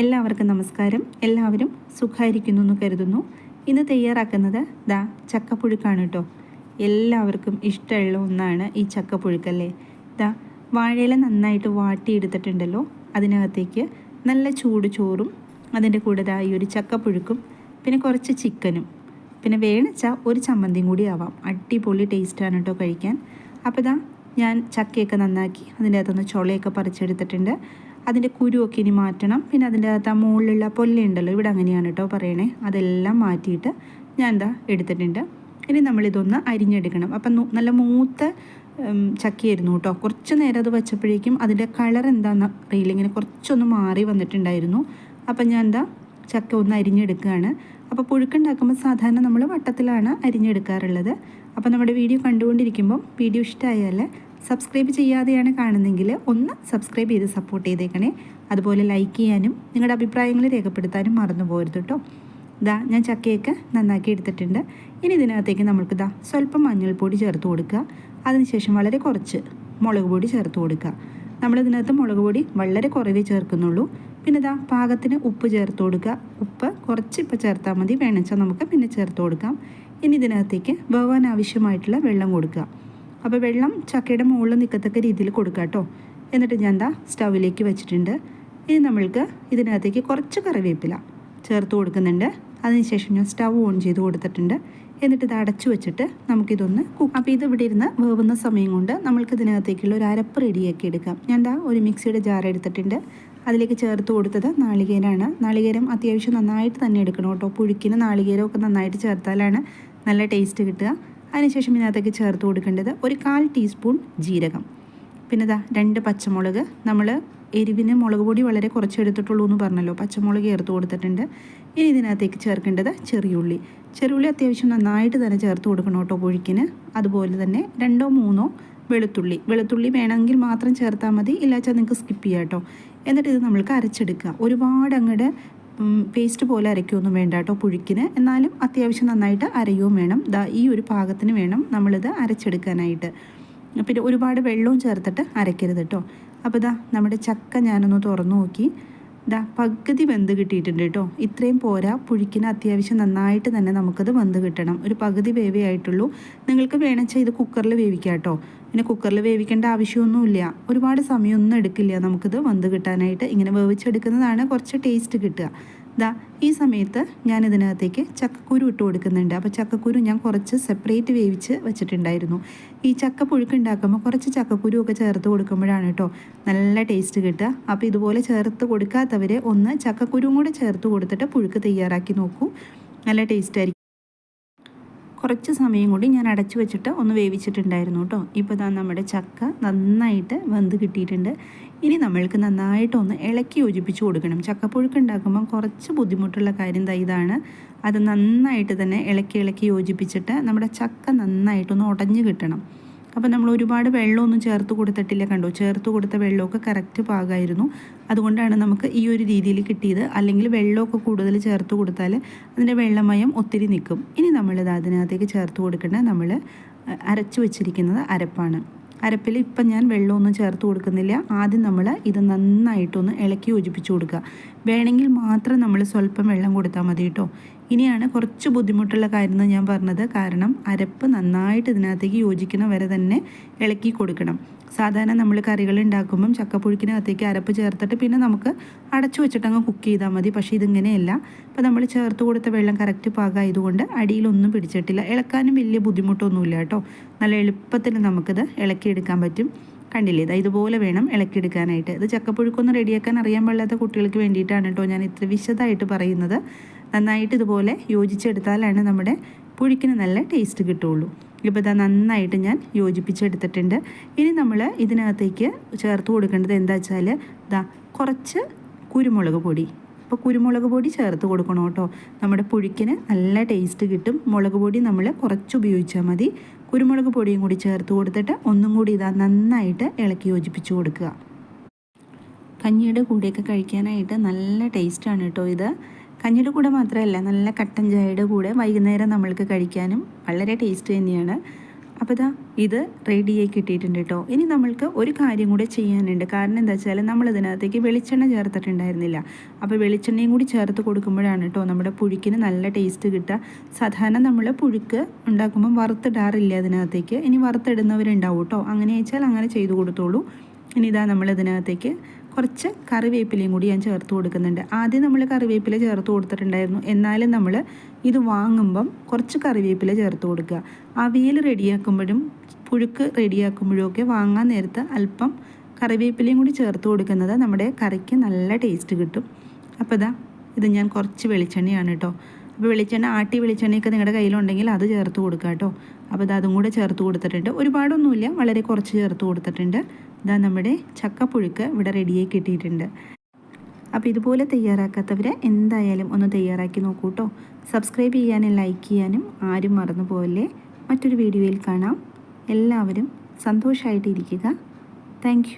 എല്ലാവർക്കും നമസ്കാരം. എല്ലാവരും സുഖമായിരിക്കുന്നു എന്ന് കരുതുന്നു. ഇന്ന് തയ്യാറാക്കുന്നത് ദാ ചക്കപ്പുഴുക്കാണ് കേട്ടോ എല്ലാവർക്കും ഇഷ്ടമുള്ള ഒന്നാണ് ഈ ചക്കപ്പുഴുക്കല്ലേ? ദാ വാഴയില നന്നായിട്ട് വാട്ടിയെടുത്തിട്ടുണ്ടല്ലോ. അതിനകത്തേക്ക് നല്ല ചൂട് ചോറും അതിന്റെ കൂടെ ദാ ഈ ഒരു ചക്കപ്പുഴുക്കും പിന്നെ കുറച്ച് ചിക്കനും. പിന്നെ വേണിച്ച ഒരു ചമ്മന്തിയും കൂടി ആവാം. അടിപൊളി ടേസ്റ്റാണ് കേട്ടോ കഴിക്കാൻ. അപ്പോൾ ദാ ഞാൻ ചക്കയൊക്കെ നന്നാക്കി അതിന്റെ അകത്തുനിന്ന് ചുളയൊക്കെ പറിച്ചെടുത്തിട്ടുണ്ട്. അതിന്റെ കുരുവൊക്കെ ഇനി മാറ്റണം. പിന്നെ അതിന്റെ അകത്ത് ആ മുകളിലുള്ള പൊല്ലുണ്ടല്ലോ ഇവിടെ അങ്ങനെയാണ് കേട്ടോ പറയണേ. അതെല്ലാം മാറ്റിയിട്ട് ഞാൻ എന്താ എടുത്തിട്ടുണ്ട്. ഇനി നമ്മളിതൊന്ന് അരിഞ്ഞെടുക്കണം. അപ്പം നല്ല മൂത്ത ചക്കിയായിരുന്നു കേട്ടോ കുറച്ച് നേരം അത് വെച്ചപ്പോഴേക്കും അതിന്റെ കളർ എന്താണെന്ന് അറിയില്ല. ഇങ്ങനെ കുറച്ചൊന്ന് മാറി വന്നിട്ടുണ്ടായിരുന്നു. അപ്പം ഞാൻ എന്താ ചക്ക ഒന്ന് അരിഞ്ഞെടുക്കുകയാണ്. അപ്പോൾ പുഴുക്കുണ്ടാക്കുമ്പോൾ സാധാരണ നമ്മൾ വട്ടത്തിലാണ് അരിഞ്ഞെടുക്കാറുള്ളത്. അപ്പോൾ നമ്മുടെ വീഡിയോ കണ്ടുകൊണ്ടിരിക്കുമ്പം വീഡിയോ ഇഷ്ടമായാൽ സബ്സ്ക്രൈബ് ചെയ്യാതെയാണ് കാണുന്നതെങ്കിൽ ഒന്ന് സബ്സ്ക്രൈബ് ചെയ്ത് സപ്പോർട്ട് ചെയ്തേക്കണേ. അതുപോലെ ലൈക്ക് ചെയ്യാനും നിങ്ങളുടെ അഭിപ്രായങ്ങൾ രേഖപ്പെടുത്താനും മറന്നു പോകരുത് കേട്ടോ ഇതാ ഞാൻ ചക്കയൊക്കെ നന്നാക്കി എടുത്തിട്ടുണ്ട്. ഇനി ഇതിനകത്തേക്ക് നമുക്ക് ദാ സ്വല്പം മഞ്ഞൾപ്പൊടി ചേർത്ത് കൊടുക്കുക. അതിനുശേഷം വളരെ കുറച്ച് മുളക് പൊടി ചേർത്ത് കൊടുക്കുക. നമ്മളിതിനകത്ത് മുളക് പൊടി വളരെ കുറവേ ചേർക്കുന്നുള്ളൂ. പിന്നെ ഇതാ പാകത്തിന് ഉപ്പ് ചേർത്ത് കൊടുക്കുക. ഉപ്പ് കുറച്ച് ഇപ്പോൾ ചേർത്താൽ മതി. വേണമെച്ചാൽ നമുക്ക് പിന്നെ ചേർത്ത് കൊടുക്കാം. ഇനി ഇതിനകത്തേക്ക് വേവാൻ ആവശ്യമായിട്ടുള്ള വെള്ളം കൊടുക്കുക. അപ്പോൾ വെള്ളം ചക്കയുടെ മുകളിൽ നിൽക്കത്തക്ക രീതിയിൽ കൊടുക്കുക കേട്ടോ എന്നിട്ട് ഞാൻ എന്താ സ്റ്റൗവിലേക്ക് വെച്ചിട്ടുണ്ട്. ഇനി നമ്മൾക്ക് ഇതിനകത്തേക്ക് കുറച്ച് കറിവേപ്പില ചേർത്ത് കൊടുക്കുന്നുണ്ട്. അതിനുശേഷം ഞാൻ സ്റ്റൗ ഓൺ ചെയ്ത് കൊടുത്തിട്ടുണ്ട്. എന്നിട്ട് ഇത് അടച്ചു വെച്ചിട്ട് നമുക്കിതൊന്ന് കുക്ക് അപ്പോൾ ഇത് ഇവിടെ ഇരുന്ന് വേവുന്ന സമയം കൊണ്ട് നമ്മൾക്ക് ഇതിനകത്തേക്കുള്ള ഒരു അരപ്പ് റെഡിയാക്കി എടുക്കാം. ഞാൻ ദാ ഒരു മിക്സിയുടെ ജാർ എടുത്തിട്ടുണ്ട്. അതിലേക്ക് ചേർത്ത് കൊടുത്തത് നാളികേരമാണ് നാളികേരം അത്യാവശ്യം നന്നായിട്ട് തന്നെ എടുക്കണം കേട്ടോ പുഴുക്കിന് നാളികേരമൊക്കെ നന്നായിട്ട് ചേർത്താലാണ് നല്ല ടേസ്റ്റ് കിട്ടുക. അതിനുശേഷം ഇതിനകത്തേക്ക് ചേർത്ത് കൊടുക്കേണ്ടത് ഒരു കാൽ ടീസ്പൂൺ ജീരകം. പിന്നെ ഇതാ രണ്ട് പച്ചമുളക്. നമ്മൾ എരിവിന് മുളക് പൊടി വളരെ കുറച്ച് എടുത്തിട്ടുള്ളൂ എന്ന് പറഞ്ഞല്ലോ. പച്ചമുളക് ചേർത്ത് കൊടുത്തിട്ടുണ്ട്. ഇനി ഇതിനകത്തേക്ക് ചേർക്കേണ്ടത് ചെറിയുള്ളി. ചെറിയുള്ളി അത്യാവശ്യം നന്നായിട്ട് തന്നെ ചേർത്ത് കൊടുക്കണം കേട്ടോ പൊഴിക്കിന്. അതുപോലെ തന്നെ രണ്ടോ മൂന്നോ വെളുത്തുള്ളി. വെളുത്തുള്ളി വേണമെങ്കിൽ മാത്രം ചേർത്താൽ മതി. ഇല്ലാച്ചാൽ നിങ്ങൾക്ക് സ്കിപ്പ് ചെയ്യാം കേട്ടോ. എന്നിട്ട് ഇത് നമ്മൾക്ക് അരച്ചെടുക്കുക. ഒരുപാട് അങ്ങോട്ട് പേസ്റ്റ് പോലെ അരയ്ക്കുകയൊന്നും വേണ്ട കേട്ടോ പുഴുക്കിന്. എന്നാലും അത്യാവശ്യം നന്നായിട്ട് അരയുകയും വേണം. ദാ ഈ ഒരു പാകത്തിന് വേണം നമ്മളിത് അരച്ചെടുക്കാനായിട്ട്. പിന്നെ ഒരുപാട് വെള്ളവും ചേർത്തിട്ട് അരയ്ക്കരുത് കേട്ടോ അപ്പോൾ ഇതാ നമ്മുടെ ചക്ക ഞാനൊന്ന് തുറന്നു നോക്കി. ദാ പകുതി വെന്ത് കിട്ടിയിട്ടുണ്ട് കേട്ടോ ഇത്രയും പോരാ. പുഴുക്കിന് അത്യാവശ്യം നന്നായിട്ട് തന്നെ നമുക്കത് വെന്ത് കിട്ടണം. ഒരു പകുതി വേവേ ആയിട്ടുള്ളൂ. നിങ്ങൾക്ക് വേണമെച്ചാൽ ഇത് കുക്കറിൽ വേവിക്കാം കേട്ടോ പിന്നെ കുക്കറിൽ വേവിക്കേണ്ട ആവശ്യമൊന്നുമില്ല. ഒരുപാട് സമയമൊന്നും എടുക്കില്ല. നമുക്കിത് വന്ന് കിട്ടാനായിട്ട് ഇങ്ങനെ വേവിച്ചെടുക്കുന്നതാണ് കുറച്ച് ടേസ്റ്റ് കിട്ടുക. ദാ ഈ സമയത്ത് ഞാൻ ഇതിനകത്തേക്ക് ചക്കക്കുരു ഇട്ട് കൊടുക്കുന്നുണ്ട്. അപ്പോൾ ചക്കക്കുരു ഞാൻ കുറച്ച് സെപ്പറേറ്റ് വേവിച്ച് വെച്ചിട്ടുണ്ടായിരുന്നു. ഈ ചക്ക പുഴുക്കുണ്ടാക്കുമ്പോൾ കുറച്ച് ചക്കക്കുരു ഒക്കെ ചേർത്ത് കൊടുക്കുമ്പോഴാണ് കേട്ടോ നല്ല ടേസ്റ്റ് കിട്ടുക. അപ്പോൾ ഇതുപോലെ ചേർത്ത് കൊടുക്കാത്തവർ ഒന്ന് ചക്കക്കുരുവും കൂടെ ചേർത്ത് കൊടുത്തിട്ട് പുഴുക്ക് തയ്യാറാക്കി നോക്കൂ. നല്ല ടേസ്റ്റ് ആയിരിക്കും. കുറച്ച് സമയം കൂടി ഞാൻ അടച്ചു വെച്ചിട്ട് ഒന്ന് വേവിച്ചിട്ടുണ്ടായിരുന്നു കേട്ടോ. ഇപ്പോൾ ഇതാ നമ്മുടെ ചക്ക നന്നായിട്ട് വെന്ത് കിട്ടിയിട്ടുണ്ട്. ഇനി നമ്മൾക്ക് നന്നായിട്ടൊന്ന് ഇളക്കി യോജിപ്പിച്ച് കൊടുക്കണം. ചക്കപ്പുഴുക്ക് ഉണ്ടാക്കുമ്പോൾ കുറച്ച് ബുദ്ധിമുട്ടുള്ള കാര്യം ഇതാണ്. അത് നന്നായിട്ട് തന്നെ ഇളക്കി ഇളക്കി യോജിപ്പിച്ചിട്ട് നമ്മുടെ ചക്ക നന്നായിട്ടൊന്ന് ഉടഞ്ഞ് കിട്ടണം. അപ്പോൾ നമ്മൾ ഒരുപാട് വെള്ളമൊന്നും ചേർത്ത് കൊടുത്തിട്ടില്ല കണ്ടോ? ചേർത്ത് കൊടുത്ത വെള്ളമൊക്കെ കറക്റ്റ് പാകമായിരുന്നു അതുകൊണ്ടാണ് നമുക്ക് ഈ ഒരു രീതിയിൽ കിട്ടിയത്. അല്ലെങ്കിൽ വെള്ളമൊക്കെ കൂടുതൽ ചേർത്ത് കൊടുത്താൽ അതിന്റെ വെള്ളമയം ഒത്തിരി നിൽക്കും. ഇനി നമ്മളിത് അതിനകത്തേക്ക് ചേർത്ത് കൊടുക്കേണ്ട നമ്മൾ അരച്ചു വെച്ചിരിക്കുന്നത് അരപ്പാണ്. അരപ്പിൽ ഇപ്പം ഞാൻ വെള്ളമൊന്നും ചേർത്ത് കൊടുക്കുന്നില്ല. ആദ്യം നമ്മൾ ഇത് നന്നായിട്ടൊന്ന് ഇളക്കി യോജിപ്പിച്ച് കൊടുക്കുക. വേണമെങ്കിൽ മാത്രം നമ്മൾ സ്വല്പം വെള്ളം കൊടുത്താൽ മതി കേട്ടോ. ഇനിയാണ് കുറച്ച് ബുദ്ധിമുട്ടുള്ള കാര്യം എന്ന് ഞാൻ പറഞ്ഞത്. കാരണം അരപ്പ് നന്നായിട്ട് ഇതിനകത്തേക്ക് യോജിക്കുന്ന വരെ തന്നെ ഇളക്കി കൊടുക്കണം. സാധാരണ നമ്മൾ കറികൾ ഉണ്ടാക്കുമ്പം ചക്കപ്പുഴുക്കിനകത്തേക്ക് അരപ്പ് ചേർത്തിട്ട് പിന്നെ നമുക്ക് അടച്ചു വെച്ചിട്ടങ്ങ് കുക്ക് ചെയ്താൽ മതി. പക്ഷേ ഇതിങ്ങനെയല്ല. അപ്പോൾ നമ്മൾ ചേർത്ത് കൊടുത്ത വെള്ളം കറക്റ്റ് പാകമായതുകൊണ്ട് അടിയിലൊന്നും പിടിച്ചിട്ടില്ല. ഇളക്കാനും വലിയ ബുദ്ധിമുട്ടൊന്നുമില്ല കേട്ടോ. നല്ല എളുപ്പത്തിൽ നമുക്കിത് ഇളക്കിയെടുക്കാൻ പറ്റും. കണ്ടില്ലേ? ഇതാ ഇതുപോലെ വേണം ഇളക്കിയെടുക്കാനായിട്ട്. ഇത് ചക്കപ്പുഴുക്കൊന്ന് റെഡിയാക്കാൻ അറിയാൻ പാടില്ലാത്ത കുട്ടികൾക്ക് വേണ്ടിയിട്ടാണ് കേട്ടോ ഞാൻ ഇത്ര വിശദമായിട്ട് പറയുന്നത്. നന്നായിട്ട് ഇതുപോലെ യോജിച്ചെടുത്താലാണ് നമ്മുടെ പുഴുക്കിന് നല്ല ടേസ്റ്റ് കിട്ടുള്ളൂ ഇപ്പോൾ ഇതാ നന്നായിട്ട് ഞാൻ യോജിപ്പിച്ചെടുത്തിട്ടുണ്ട്. ഇനി നമ്മൾ ഇതിനകത്തേക്ക് ചേർത്ത് കൊടുക്കേണ്ടത് എന്താ വെച്ചാൽ ഇതാ കുറച്ച് കുരുമുളക് പൊടി. അപ്പോൾ കുരുമുളക് പൊടി ചേർത്ത് കൊടുക്കണം കേട്ടോ. നമ്മുടെ പുഴുക്കിന് നല്ല ടേസ്റ്റ് കിട്ടും. മുളക് പൊടി നമ്മൾ കുറച്ച് ഉപയോഗിച്ചാൽ മതി. കുരുമുളക് പൊടിയും കൂടി ചേർത്ത് കൊടുത്തിട്ട് ഒന്നും കൂടി ഇതാ നന്നായിട്ട് ഇളക്കി യോജിപ്പിച്ച് കൊടുക്കുക. കഞ്ഞിയുടെ കൂടെയൊക്കെ കഴിക്കാനായിട്ട് നല്ല ടേസ്റ്റാണ് കേട്ടോ ഇത്. കഞ്ഞിയുടെ കൂടെ മാത്രമല്ല നല്ല കട്ടൻ ചായയുടെ കൂടെ വൈകുന്നേരം നമ്മൾക്ക് കഴിക്കാനും വളരെ ടേസ്റ്റ് തന്നെയാണ്. അപ്പോൾ ഇതാ ഇത് റെഡിയായി കിട്ടിയിട്ടുണ്ട് കേട്ടോ ഇനി നമ്മൾക്ക് ഒരു കാര്യം കൂടെ ചെയ്യാനുണ്ട്. കാരണം എന്താ വെച്ചാൽ നമ്മൾ ഇതിനകത്തേക്ക് വെളിച്ചെണ്ണ ചേർത്തിട്ടുണ്ടായിരുന്നില്ല. അപ്പോൾ വെളിച്ചെണ്ണയും കൂടി ചേർത്ത് കൊടുക്കുമ്പോഴാണ് കേട്ടോ നമ്മുടെ പുഴുക്കിന് നല്ല ടേസ്റ്റ് കിട്ടുക. സാധാരണ നമ്മൾ പുഴുക്ക് ഉണ്ടാക്കുമ്പോൾ വറുത്തിടാറില്ല അതിനകത്തേക്ക്. ഇനി വറുത്തിടുന്നവരുണ്ടാവും കേട്ടോ അങ്ങനെ വെച്ചാൽ അങ്ങനെ ചെയ്തു കൊടുത്തോളൂ. ഇനി ഇതാ നമ്മൾ ഇതിനകത്തേക്ക് കുറച്ച് കറിവേപ്പിലയും കൂടി ഞാൻ ചേർത്ത് കൊടുക്കുന്നുണ്ട്. ആദ്യം നമ്മൾ കറിവേപ്പില ചേർത്ത് കൊടുത്തിട്ടുണ്ടായിരുന്നു. എന്നാലും നമ്മൾ ഇത് വാങ്ങുമ്പം കുറച്ച് കറിവേപ്പില ചേർത്ത് കൊടുക്കുക. അവിയൽ റെഡിയാക്കുമ്പോഴും പുഴുക്ക് റെഡിയാക്കുമ്പോഴും ഒക്കെ വാങ്ങാൻ നേരത്ത് അല്പം കറിവേപ്പിലയും കൂടി ചേർത്ത് കൊടുക്കുന്നത് നമ്മുടെ കറിക്ക് നല്ല ടേസ്റ്റ് കിട്ടും. അപ്പോൾ ഇതാ ഇത് ഞാൻ കുറച്ച് വെളിച്ചെണ്ണയാണ് കേട്ടോ. അപ്പോൾ വെളിച്ചെണ്ണ ആട്ടി വെളിച്ചെണ്ണയൊക്കെ നിങ്ങളുടെ കയ്യിലുണ്ടെങ്കിൽ അത് ചേർത്ത് കൊടുക്കുക കേട്ടോ അപ്പോൾ അതും കൂടെ ചേർത്ത് കൊടുത്തിട്ടുണ്ട്. ഒരുപാടൊന്നുമില്ല വളരെ കുറച്ച് ചേർത്ത് കൊടുത്തിട്ടുണ്ട്. ഇതാ നമ്മുടെ ചക്കപ്പുഴുക്ക് ഇവിടെ റെഡിയായി കിട്ടിയിട്ടുണ്ട്. അപ്പോൾ ഇതുപോലെ തയ്യാറാക്കാത്തവരെ എന്തായാലും ഒന്ന് തയ്യാറാക്കി നോക്കൂ കേട്ടോ സബ്സ്ക്രൈബ് ചെയ്യാനും ലൈക്ക് ചെയ്യാനും ആരും മറന്നു പോകല്ലേ മറ്റൊരു വീഡിയോയിൽ കാണാം. എല്ലാവരും സന്തോഷമായിട്ടിരിക്കുക താങ്ക്